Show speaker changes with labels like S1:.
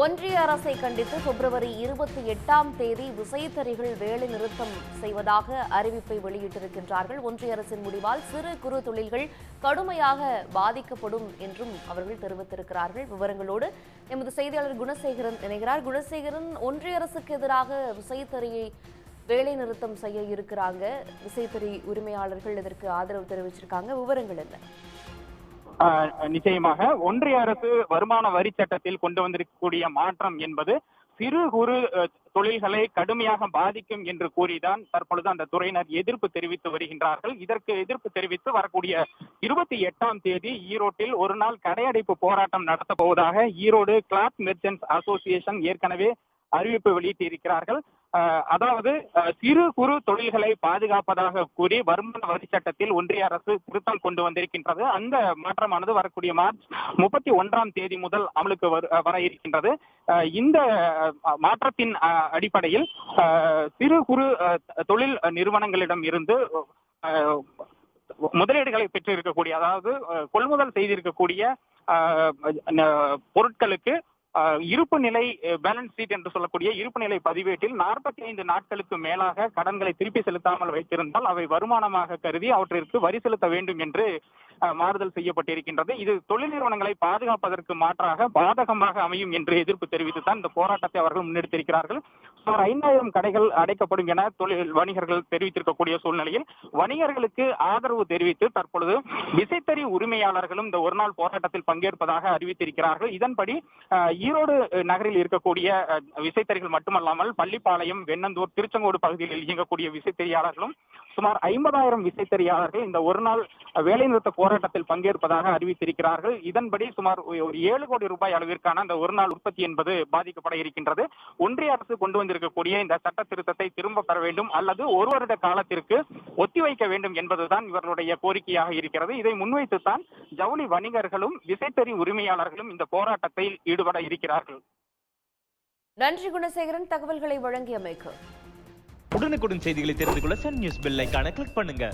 S1: ஒன்றிய அரசை கண்டித்து பிப்ரவரி இருபத்தி எட்டாம் தேதி விசைத்தறிகள் வேலை நிறுத்தம் செய்வதாக அறிவிப்பை வெளியிட்டிருக்கின்றார்கள். ஒன்றிய அரசின் முடிவால் சிறு குறு தொழில்கள் கடுமையாக பாதிக்கப்படும் என்றும் அவர்கள் தெரிவித்திருக்கிறார்கள். விவரங்களோடு எமது செய்தியாளர் குணசேகரன் இணைகிறார். குணசேகரன் ஒன்றிய அரசுக்கு எதிராக விசைத்தறியை வேலை நிறுத்தம் செய்ய இருக்கிறாங்க. விசைத்தறி உரிமையாளர்கள் இதற்கு ஆதரவு தெரிவிச்சிருக்காங்க. விவரங்கள் என்ன?
S2: நிச்சயமாக ஒன்றிய அரசு வருமான வரி சட்டத்தில் கொண்டு வந்திருக்கக்கூடிய மாற்றம் என்பது சிறு குறு தொழில்களை கடுமையாக பாதிக்கும் என்று கூறிதான் தற்பொழுது அந்த துறையினர் எதிர்ப்பு தெரிவித்து வருகின்றார்கள். இதற்கு எதிர்ப்பு தெரிவித்து வரக்கூடிய இருபத்தி எட்டாம் தேதி ஈரோட்டில் ஒரு நாள் கடையடைப்பு போராட்டம் நடத்த போவதாக ஈரோடு கிளாத் மெர்ச்சன்ட்ஸ் அசோசியேஷன் ஏற்கனவே அறிவிப்பு வெளியிட்டிருக்கிறார்கள். அதாவது சிறு குறு தொழில்களை பாதுகாப்பதாக கூறி வருமான வரி சட்டத்தில் ஒன்றிய அரசு திருத்தம் கொண்டு வந்திருக்கின்றது. அந்த மாற்றமானது வரக்கூடிய மார்ச் முப்பத்தி ஒன்றாம் தேதி முதல் அமலுக்கு வரு- வர இருக்கின்றது. இந்த மாற்றத்தின் அடிப்படையில் சிறு குறு தொழில் நிறுவனங்களிடம் இருந்து முதலீடுகளை பெற்றிருக்கக்கூடிய அதாவது கொள்முதல் செய்திருக்கக்கூடிய பொருட்களுக்கு இருப்பு நிலை பேலன்ஸ் ஷீட் என்று சொல்லக்கூடிய இருப்பு நிலை பதிவேட்டில் நாற்பத்தி ஐந்து நாட்களுக்கு மேலாக கடன்களை திருப்பி செலுத்தாமல் வைத்திருந்தால் அவை வருமானமாக கருதி அவற்றிற்கு வரி செலுத்த வேண்டும் என்று மாறுதல் செய்யப்பட்டிருக்கின்றது. இது தொழில் நிறுவனங்களை பாதுகாப்பதற்கு மாற்றாக பாதகமாக அமையும் என்று எதிர்ப்பு தெரிவித்துத்தான் இந்த போராட்டத்தை அவர்கள் முன்னெடுத்திருக்கிறார்கள். சுமார் ஐந்தாயிரம் கடைகள் அடைக்கப்படும் என தொழில் வணிகர்கள் தெரிவித்திருக்கக்கூடிய சூழ்நிலையில் வணிகர்களுக்கு ஆதரவு தெரிவித்து தற்பொழுது விசைத்தறி உரிமையாளர்களும் இந்த ஒரு நாள் போராட்டத்தில் பங்கேற்பதாக அறிவித்திருக்கிறார்கள். இதன்படி ஈரோடு நகரில் இருக்கக்கூடிய விசைத்தறிகள் மட்டுமல்லாமல் பள்ளிப்பாளையம் வெண்ணந்தூர் திருச்செங்கோடு பகுதிகளில் இயங்கக்கூடிய விசைத்தறியாளர்களும் சுமார் ஐம்பதாயிரம் விசைத்தறியாளர்கள் இந்த ஒரு நாள் வேலைநிறுத்த போராட்டத்தில் பங்கேற்பதாக அறிவித்திருக்கிறார்கள். இதன்படி சுமார் ஒரு ஏழு கோடி ரூபாய் அளவிற்கான அந்த ஒரு நாள் உற்பத்தி என்பது பாதிக்கப்பட இருக்கின்றது. ஒன்றிய அரசு கொண்டு வந்திருக்கக்கூடிய இந்த சட்ட திருத்தத்தை திரும்ப பெற வேண்டும் அல்லது ஒரு வருட காலத்திற்கு ஒத்திவைக்க வேண்டும் என்பதுதான் இவர்களுடைய கோரிக்கையாக இருக்கிறது. இதை முன்வைத்துத்தான் ஜவுளி வணிகர்களும் விசைத்தறி உரிமையாளர்களும் இந்த போராட்டத்தில் ஈடுபட இருக்கிறார்கள்.
S1: நன்றி குணசேகரன். தகவல்களை வழங்கியமைக்கு
S3: உடனுக்குடன் செய்திகளை தெரிந்து கொள்ள சன் நியூஸ் பெல் ஐகானை கிளிக் பண்ணுங்க.